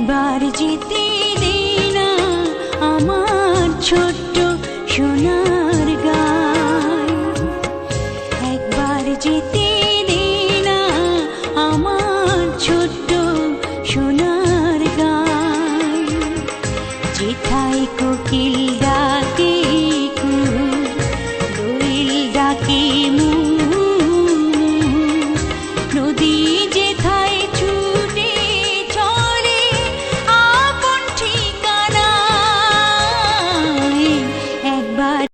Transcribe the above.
একবার জিতে দে না আমার ছোট্ট সোনার গান। একবার জিতে দে না আমার ছোট্ট সোনার গান। যেথায় কোকিল ডাকে